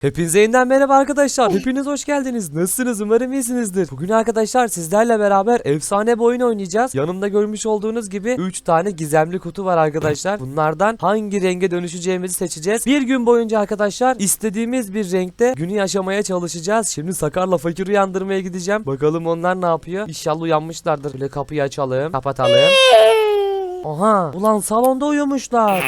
Hepinize yeniden merhaba arkadaşlar. Hepiniz hoş geldiniz. Nasılsınız? Umarım iyisinizdir. Bugün arkadaşlar sizlerle beraber efsane bir oyun oynayacağız. Yanımda görmüş olduğunuz gibi 3 tane gizemli kutu var arkadaşlar. Bunlardan hangi renge dönüşeceğimizi seçeceğiz. Bir gün boyunca arkadaşlar istediğimiz bir renkte günü yaşamaya çalışacağız. Şimdi Sakar'la Fakir uyandırmaya gideceğim. Bakalım onlar ne yapıyor? İnşallah uyanmışlardır. Böyle kapıyı açalım, kapatalım. Aha, ulan salonda uyumuşlar.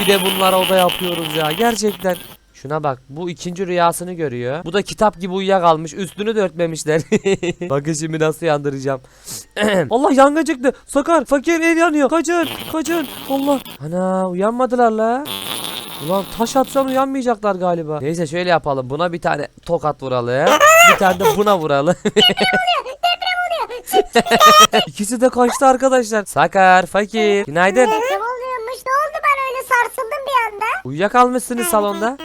Bir de bunlara oda yapıyoruz ya. Gerçekten Şuna bak bu ikinci rüyasını görüyor. Bu da kitap gibi uyuyakalmış. Üstünü de örtmemişler. Bakın şimdi nasıl yandıracağım. Allah yangın çıktı. Sakar fakir ev yanıyor. Kaçın kaçın. Allah. Ana uyanmadılar la. Ulan taş atsan uyanmayacaklar galiba. Neyse şöyle yapalım. Buna bir tane tokat vuralım. bir tane de buna vuralım. İkisi de kaçtı arkadaşlar. Sakar, fakir. Günaydın. Deprem oluyormuş. Ne oldu ben öyle sarsıldım bir anda? Uyuyakalmışsınız salonda.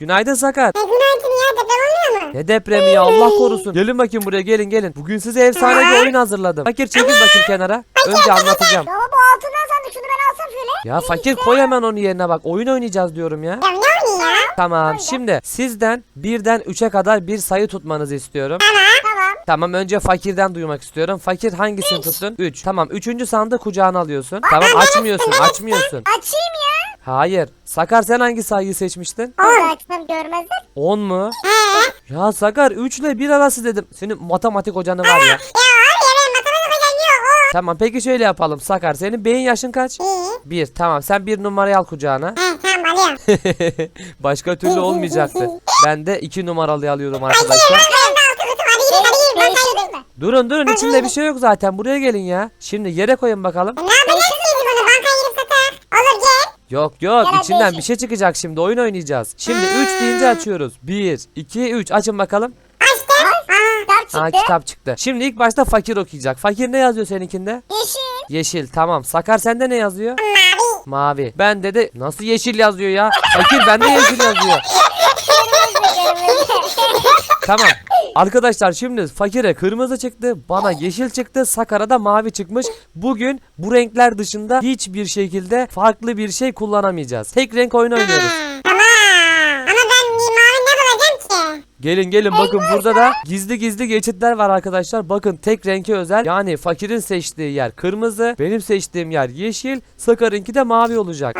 Günaydın Sakar. E günaydın ya deprem oluyor mu? Ne depremi ya Allah korusun. Gelin bakayım buraya gelin gelin. Bugün size efsane bir oyun hazırladım. Fakir çekil bakayım kenara. Önce anlatacağım. Baba bu altından sandık şunu ben alsam şöyle. Ya fakir koy hemen onu yerine bak. Oyun oynayacağız diyorum ya. Ya ne oluyor ya? Tamam şimdi sizden birden 3'e kadar bir sayı tutmanızı istiyorum. Tamam. Tamam önce fakirden duymak istiyorum. Fakir hangisini tuttun? 3. Tamam 3. sandığı kucağına alıyorsun. Tamam açmıyorsun açmıyorsun. Açayım ya. Hayır. Sakar sen hangi sayıyı seçmiştin? Orada açsam görmezler. 10 mu? Ya Sakar 3 ile 1 arası dedim. Senin matematik hocanı var ya. Ya var ya benim matematik hocam yok. Tamam peki şöyle yapalım Sakar senin beyin yaşın kaç? İyi. 1 tamam sen bir numarayı al kucağına. He tamam alıyorum. Başka türlü olmayacaktı. Ben de 2 numaralıyı alıyorum arkadaşlar. Benim de altı kutu var. Hadi gidelim hadi gidelim. Değiştirdin mi? Durun durun içinde bir şey yok zaten buraya gelin ya. Şimdi yere koyun bakalım. Ne Yok yok Gel, içinden değişik. bir şey çıkacak şimdi oyun oynayacağız. Şimdi 3 deyince açıyoruz. 1 2 3 açın bakalım. Açtım. Aa. Kitap Aa çıktı. kitap çıktı. Şimdi ilk başta fakir okuyacak. Fakir ne yazıyor seninkinde? Yeşil. Yeşil tamam. Sakar sende ne yazıyor? Mavi. Mavi. Bende de nasıl yeşil yazıyor ya? Fakir bende yeşil yazıyor. Tamam. Arkadaşlar şimdi fakire kırmızı çıktı, bana yeşil çıktı, Sakar'a da mavi çıkmış. Bugün bu renkler dışında hiçbir şekilde farklı bir şey kullanamayacağız. Tek renk oyun oynuyoruz. Tamam. Ama ben mavi ne bulacağım ki? Gelin gelin bakın burada da gizli gizli geçitler var arkadaşlar. Bakın tek renke özel. Yani fakirin seçtiği yer kırmızı, benim seçtiğim yer yeşil, Sakar'ınki de mavi olacak.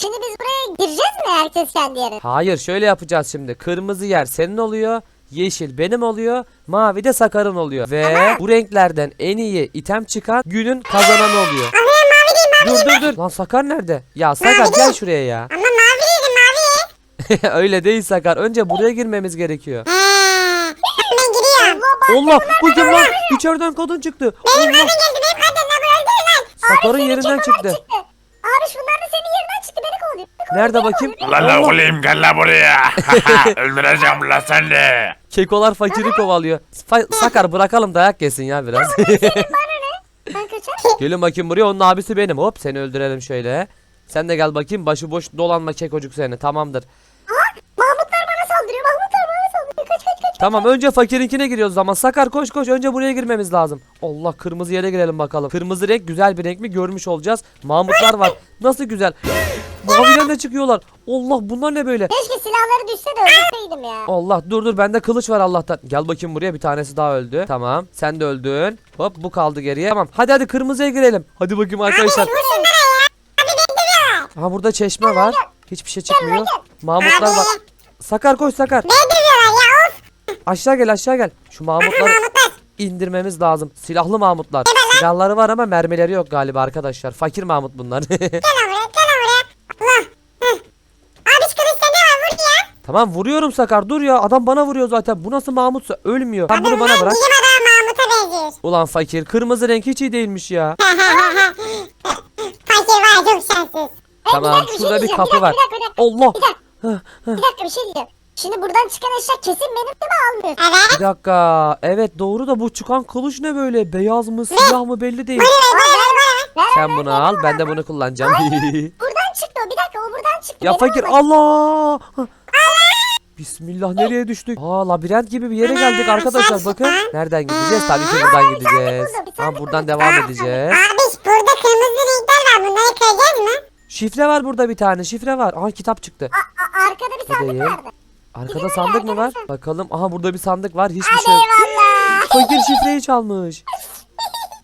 Şimdi biz buraya gireceğiz mi herkes kendi yerine? Hayır şöyle yapacağız şimdi. Kırmızı yer senin oluyor. Yeşil benim oluyor. Mavi de Sakar'ın oluyor. Ve bu renklerden en iyi item çıkan günün kazananı oluyor. Allah'ım mavi değil mavi. Dur dur dur. Lan Sakar nerede? Ya Sakar gel şuraya ya. Ama mavi dedim mavi. Öyle değil Sakar. Önce buraya girmemiz gerekiyor. He. Ben giriyorum. Allah bu kim lan? İçeriden kadın çıktı. Benim Allah. kadın geldi benim kadın ne öldürün lan. Sakar'ın yerinden çıktı. Abi şunlar da senin yerinden çıktı beni kovalıyor. Nerede bakayım? Lan la Allah. oğlum gel la buraya. Öldüreceğim la seni. Kekolar fakiri kovalıyor. Fa- Sakar bırakalım dayak yesin ya biraz. Ben kaçar. Gelin bakayım buraya onun abisi benim. Hop seni öldürelim şöyle. Sen de gel bakayım başıboş dolanma kekocuk seni tamamdır. Tamam önce fakirinkine giriyoruz zaman. Sakar koş koş önce buraya girmemiz lazım. Allah kırmızı yere girelim bakalım. Kırmızı renk güzel bir renk mi görmüş olacağız. Mahmutlar var. Nasıl güzel. Maviden de çıkıyorlar. Allah bunlar ne böyle? Keşke silahları düşse de öldürseydim ya. Allah dur dur bende kılıç var Allah'tan. Gel bakayım buraya bir tanesi daha öldü. Tamam sen de öldün. Hop bu kaldı geriye. Tamam hadi hadi kırmızıya girelim. Hadi bakayım arkadaşlar. Aha burada çeşme var. Hiçbir şey çıkmıyor. Mahmutlar var. Sakar koş Sakar. Ne dövüyorlar ya of. Aşağı gel aşağı gel. Şu Mahmutları indirmemiz lazım. Silahlı Mahmutlar. Silahları var ama mermileri yok galiba arkadaşlar. Fakir Mahmut bunlar. Tamam vuruyorum Sakar dur ya. Adam bana vuruyor zaten. Bu nasıl Mahmutsa ölmüyor. Sen bunu bana bırak. Ulan fakir kırmızı renk hiç iyi değilmiş ya. Fakir var çok şanssız. Tamam şurada bir diyeceğim. kapı Bir var. bir Allah. bir. Bir dakika bir şey diyeceğim. Şimdi buradan çıkan eşya kesin benim değil mi almıyorsun? Evet. Bir dakika. Evet doğru da bu çıkan kılıç ne böyle? Beyaz mı siyah mı belli değil. Sen bunu al ben de bunu kullanacağım. Buradan çıktı o bir dakika o buradan çıktı. ya Benim fakir Allah. Bismillah nereye düştük? Aa labirent gibi bir yere geldik arkadaşlar bakın. Nereden gideceğiz? Tabii ki buradan gideceğiz. bir tane Ha buradan burada. devam edeceğiz. Abi burada kırmızı renkler var bunları kıracağız mı? Şifre var burada bir tane. Şifre var. Aha kitap çıktı. Arkada bir sandık değil. vardı. Arkada Gidelim sandık mı var? Bakalım. Aha burada bir sandık var. Hiçbir Hadi şey yok. eyvallah. Fakir şifreyi çalmış.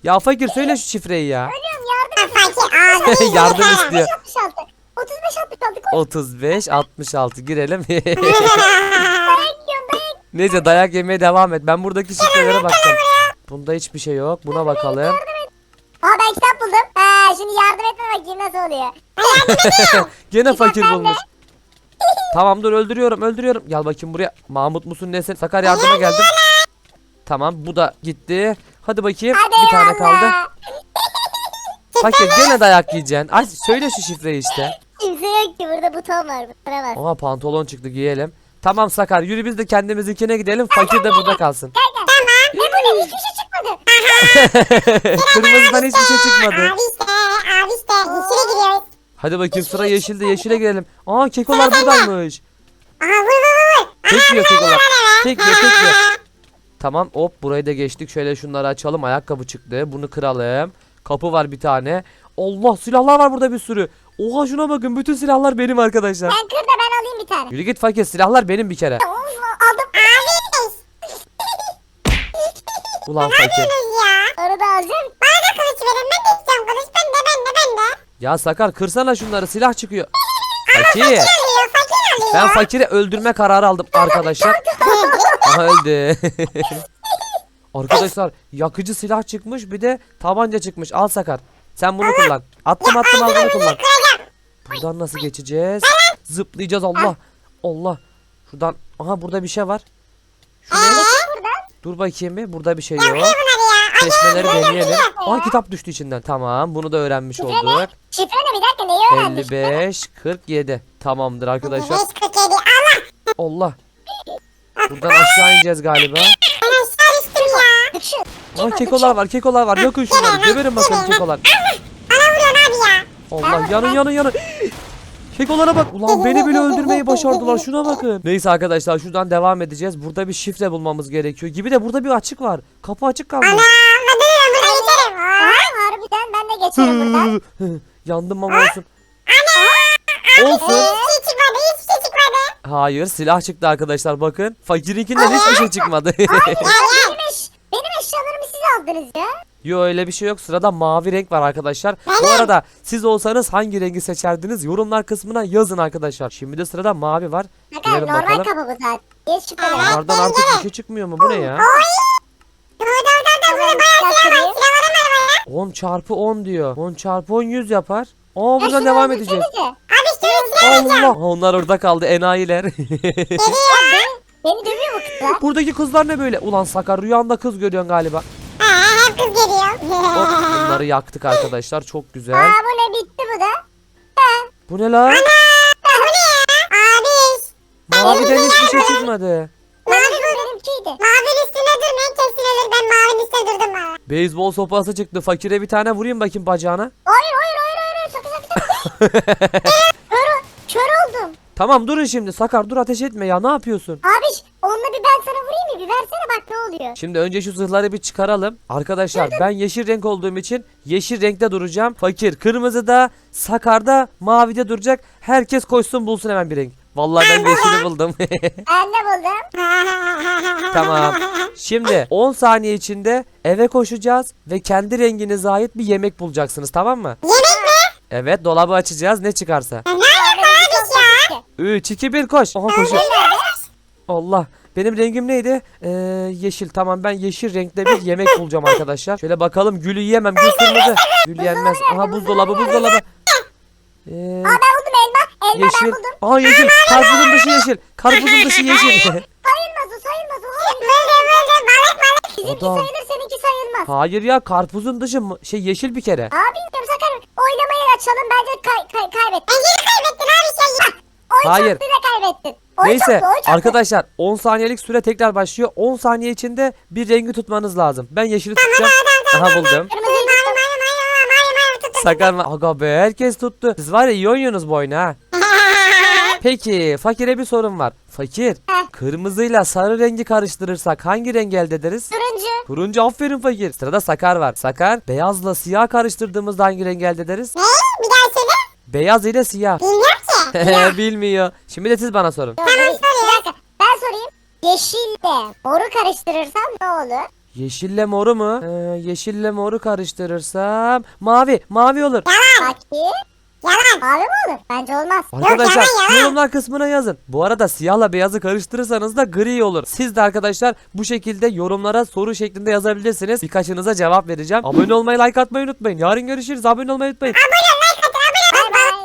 Ya fakir söyle şu şifreyi ya. Ölüyorum yardım et. Fakir abi. Yardım istiyor. 66. 35 66 koş. 35 66 girelim. Dayak yiyorum dayak. Neyse dayak yemeye devam et. Ben buradaki şifrelere bakacağım. Bunda hiçbir şey yok. Buna bakalım. Aa ben kitap buldum. Ha şimdi yardım etme bakayım nasıl oluyor. Gene fakir bulmuş. Tamam dur öldürüyorum öldürüyorum. Gel bakayım buraya. Mahmut musun nesin? Sakar yardıma geldim. Tamam bu da gitti. Hadi bakayım. Hadi bir tane kaldı. Fakir gene dayak yiyeceksin. Ay söyle şu şifreyi işte. Kimse yok ki burada buton var. Butona bas. Aha pantolon çıktı giyelim. Tamam Sakar yürü biz de kendimizinkine gidelim. Fakir de burada kalsın. Tamam. Ne bu ne hiçbir şey çıkmadı. Kırmızıdan hiçbir şey çıkmadı. Abi işte abi işte. Hadi bakayım sıra yeşilde yeşile girelim. Aa kekolar buradaymış. Aha vur vur vur. Tek yiyor kekolar. Tek yiyor tek yiyor. Tamam hop burayı da geçtik. Şöyle şunları açalım. Ayakkabı çıktı. Bunu kıralım. Kapı var bir tane. Allah silahlar var burada bir sürü. Oha şuna bakın bütün silahlar benim arkadaşlar. Ben kır da ben alayım bir tane. Yürü git fakir silahlar benim bir kere. Aldım. Ulan fakir. ya. Onu da alacağım. Bana da kılıç verin ben de kılıç. Ben de ben de ben de. Ya Sakar kırsana şunları silah çıkıyor. Fakir. Alıyor fakir alıyor. Ben fakiri öldürme kararı aldım arkadaşlar. Aha öldü. arkadaşlar yakıcı silah çıkmış bir de tabanca çıkmış. Al Sakar. Sen bunu kullan. Attım attım al bunu kullan. Buradan nasıl geçeceğiz? Zıplayacağız Allah. Allah. Şuradan aha burada bir şey var. Şu ne? buradan. Dur bakayım bir. Burada bir şey yok. Seçmeleri deneyelim. Aa kitap düştü içinden. Tamam bunu da öğrenmiş olduk. Şifre ne bir dakika neyi öğrendik? 55 47. Tamamdır arkadaşlar. 547 Allah. Allah. Buradan aşağı ineceğiz galiba. Ben aşağı düştüm ya. Düşün. Aa kekolar var kekolar var. Yakın şunları. Geberin bakalım kekolar. Bana vuruyorsun abi ya. Allah yanın yanın yanın. Kekolara bak. Ulan beni bile öldürmeyi başardılar. Şuna bakın. Neyse arkadaşlar şuradan devam edeceğiz. Burada bir şifre bulmamız gerekiyor. Gibi de burada bir açık var. Kapı açık kalmış. Ana ben de buradan geçerim. Aa, harbiden ben de geçerim buradan. Yandım ama olsun. Olsun. Şey çıkmadı hiçbir şey çıkmadı. Hayır silah çıktı arkadaşlar bakın. Fakirinkinden hiçbir şey çıkmadı. Benim, eş, benim eşyalarımı siz aldınız ya. Yo öyle bir şey yok. Sırada mavi renk var arkadaşlar. Bu arada siz olsanız hangi rengi seçerdiniz? Yorumlar kısmına yazın arkadaşlar. Şimdi de sırada mavi var. Bakın Girelim normal bakalım. kapı bu zaten. Hiç şüpheli. Bunlardan artık bir şey çıkmıyor mu? Bu ne ya? Orada orada orada burada bayağı silah var. Baya. 10 çarpı 10 diyor. 10 çarpı 10 100 yapar. Aa buradan devam edeceğiz. Abi işte Allah. Onlar orada kaldı enayiler. geliyor. Beni dövüyor bu kız ya. Buradaki kızlar ne böyle? Ulan Sakar rüyanda kız görüyorsun galiba. Ha hep kız geliyor. Hop bunları yaktık arkadaşlar. Çok güzel. Aa bu ne bitti bu da. Ha, Bu ne lan? bu ne ya? Abi. Maviden hiçbir şey çıkmadı. Benimkiydi. Mavinin üstüne durmayın kesin ölür. Ben mavinin üstüne durdum valla. Beyzbol sopası çıktı. Fakire bir tane vurayım bakayım bacağına. Hayır hayır hayır hayır. Sakın sakın sakın. kör, kör oldum. Tamam durun şimdi. Sakar dur ateş etme ya. Ne yapıyorsun? Abi onunla bir ben sana vurayım mı? Bir versene bak ne oluyor. Şimdi önce şu zırhları bir çıkaralım. Arkadaşlar ben yeşil renk olduğum için yeşil renkte duracağım. Fakir kırmızıda, Sakar'da mavide duracak. Herkes koşsun bulsun hemen bir renk. Vallahi ben yeşili buldum. Ben de buldum. tamam. Şimdi 10 saniye içinde eve koşacağız ve kendi renginize ait bir yemek bulacaksınız tamam mı? Yemek mi? Evet dolabı açacağız ne çıkarsa. Ne alaka abi ya? 3 2 1 koş. Aha koşuyor. Allah. Benim rengim neydi? Ee, yeşil. Tamam ben yeşil renkte bir yemek bulacağım arkadaşlar. Şöyle bakalım gülü yiyemem. Gül kırmızı. Gül yenmez. Aha buzdolabı buzdolabı. Ee, Aa ben buldum elma. Yeşil. ben buldum. Aha yeşil. Karpuzun dışı yeşil. Karpuzun dışı yeşil. Sayılmaz o sayılmaz o. Buldum buldum balık balık. Bizimki Adam. sayılır seninki sayılmaz. Hayır ya karpuzun dışı mı- şey yeşil bir kere. Abi bilmiyorum sakın oylamayı açalım bence kay, kay, kaybettin. Bence kaybettin abi sen ya. Oy Hayır. çokluğuyla kaybettin. Oy Neyse çoklu, oy çoklu. arkadaşlar 10 saniyelik süre tekrar başlıyor. 10 saniye içinde bir rengi tutmanız lazım. Ben yeşili tutacağım. Aha buldum. Kırmızıyı tuttum. Sakar mı? Aga be herkes tuttu. Siz var ya iyi oynuyorsunuz bu oyunu ha. Peki fakire bir sorun var. Fakir Heh. kırmızıyla sarı rengi karıştırırsak hangi rengi elde ederiz? Turuncu. Turuncu aferin fakir. Sırada Sakar var. Sakar beyazla siyah karıştırdığımızda hangi rengi elde ederiz? Ne? Bir daha söyle. Beyaz ile siyah. Bilmiyorum ki. Bilmiyor. Şimdi de siz bana sorun. Bir dakika. Ben sorayım. Yeşille moru karıştırırsam ne olur? Yeşille moru mu? Ee, yeşille moru karıştırırsam mavi. Mavi olur. Bakayım. Yalan. Mavi mi olur? Bence olmaz. Arkadaşlar yalan, yalan. yorumlar kısmına yazın. Bu arada siyahla beyazı karıştırırsanız da gri olur. Siz de arkadaşlar bu şekilde yorumlara soru şeklinde yazabilirsiniz. Birkaçınıza cevap vereceğim. Abone olmayı, like atmayı unutmayın. Yarın görüşürüz. Abone olmayı unutmayın. Bay bay.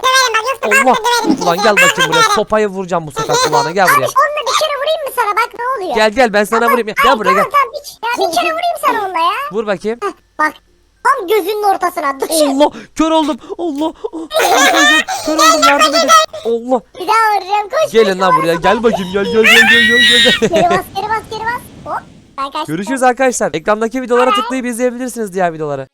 Döverim bak yoksa Allah. ben döverim. Ulan gel bakayım buraya. Sopayı vuracağım bu sefer kulağına. Gel buraya. Onunla bir kere vurayım mı sana? Bak ne oluyor? Gel gel ben sana vurayım. Gel buraya gel. Tamam tamam bir, ya bir kere vurayım sana onunla ya. Vur bakayım. Bak tam gözünün ortasına. Dışı. Allah kör oldum. Allah. Arkadaşlar kör oldum yardım edin. Allah. Bir daha vuracağım. Koş. Gelin lan buraya. Gel bakayım. Gel gel gel gel gel. gel. Geri bas geri bas geri bas. Hop. Ben kaçtım. Görüşürüz arkadaşlar. Ekrandaki videolara tıklayıp izleyebilirsiniz diğer videoları.